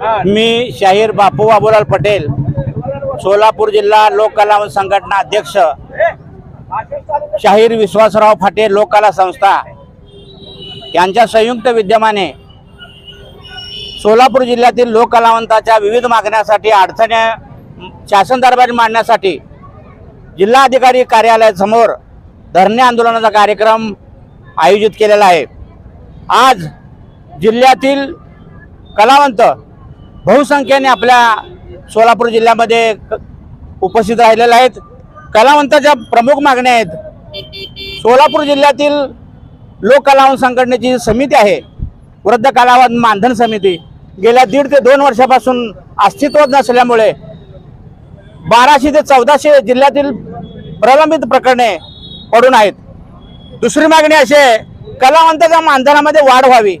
मी शाहीर बापू बाबूलाल पटेल सोलापूर जिल्हा लोककला संघटना अध्यक्ष शाहीर विश्वासराव फाटे लोककला संस्था. यांच्या संयुक्त विद्यमाने सोलापूर जिल्ह्यातील लोककलावंताच्या विविध मागण्यासाठी अडचणी शासन दरबारी मांडण्यासाठी जिल्हाधिकारी कार्यालयासमोर धरणे आंदोलनाचा कार्यक्रम आयोजित केलेला आहे. आज जिल्ह्यातील कलावंत बहुसंख्येने आपल्या सोलापूर जिल्ह्यामध्ये उपस्थित राहिलेल्या आहेत. कलावंताच्या प्रमुख मागण्या आहेत. सोलापूर जिल्ह्यातील लोक कलावंत संघटनेची समिती आहे. वृद्ध कलावंत मानधन समिती. गेल्या दीड ते दोन वर्षापासून अस्तित्वात नसल्यामुळे बाराशे ते चौदाशे जिल्ह्यातील प्रलंबित प्रकरणे पडून आहेत. दुसरी मागणी अशी आहे कलावंताच्या मानधनामध्ये वाढ व्हावी.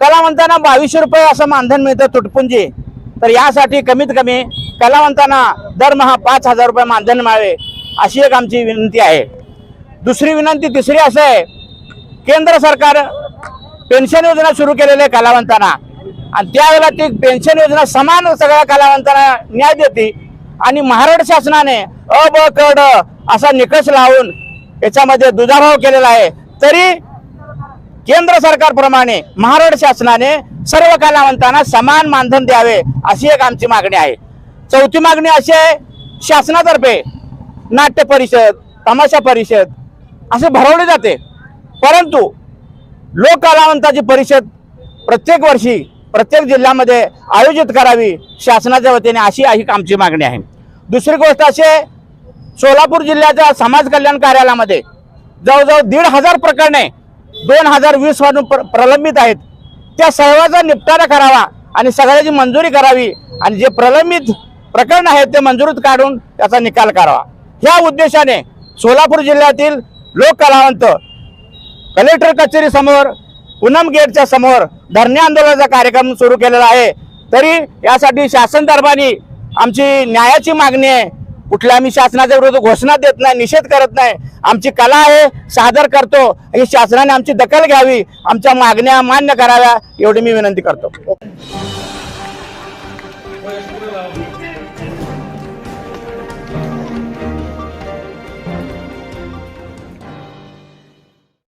कलावंतांना बावीसशे रुपये असं मानधन मिळतं तुटपुंजी. तर यासाठी कमीत कमी कलावंतांना दरमहा पाच हजार रुपये मानधन मिळावे अशी एक आमची विनंती आहे. दुसरी विनंती तिसरी असं आहे केंद्र सरकार पेन्शन योजना सुरू केलेली आहे कलावंतांना आणि त्यावेळेला ती पेन्शन योजना समान सगळ्या कलावंतांना न्याय देते आणि महाराष्ट्र शासनाने अ ब क ड असा निकष लावून याच्यामध्ये दुजाभाव केलेला आहे. तरी केंद्र सरकारप्रमाणे महाराष्ट्र शासनाने सर्व कलावंतांना समान मानधन द्यावे अशी एक आमची मागणी आहे. चौथी मागणी अशी आहे शासनातर्फे नाट्य परिषद तमाशा परिषद असे भरवले जाते. परंतु लोक कलावंताची परिषद प्रत्येक वर्षी प्रत्येक जिल्ह्यामध्ये आयोजित करावी शासनाच्या वतीने अशी ही आमची मागणी आहे. दुसरी गोष्ट अशी आहे सोलापूर जिल्ह्याच्या समाज कल्याण कार्यालयामध्ये जवळजवळ दीड हजार प्रकरणे दोन हजार वीस मधून प्र प्रलंबित आहेत. त्या सर्वांचा निपटारा करावा आणि सगळ्याची मंजुरी करावी आणि जे प्रलंबित प्रकरण आहेत ते मंजुरीत काढून त्याचा निकाल करावा. ह्या उद्देशाने सोलापूर जिल्ह्यातील लोक कलावंत कलेक्टर कचेरी समोर पूनम गेटच्या समोर धरणे आंदोलनाचा कार्यक्रम सुरू केलेला आहे. तरी यासाठी शासन दरबारी आमची न्यायाची मागणी आहे. कुठल्या आम्ही शासनाच्या विरोधात घोषणा देत नाही निषेध करत नाही. आमची कला आहे सादर करतो. आणि शासनाने आमची दखल घ्यावी आमच्या मागण्या मान्य कराव्या एवढी मी विनंती करतो.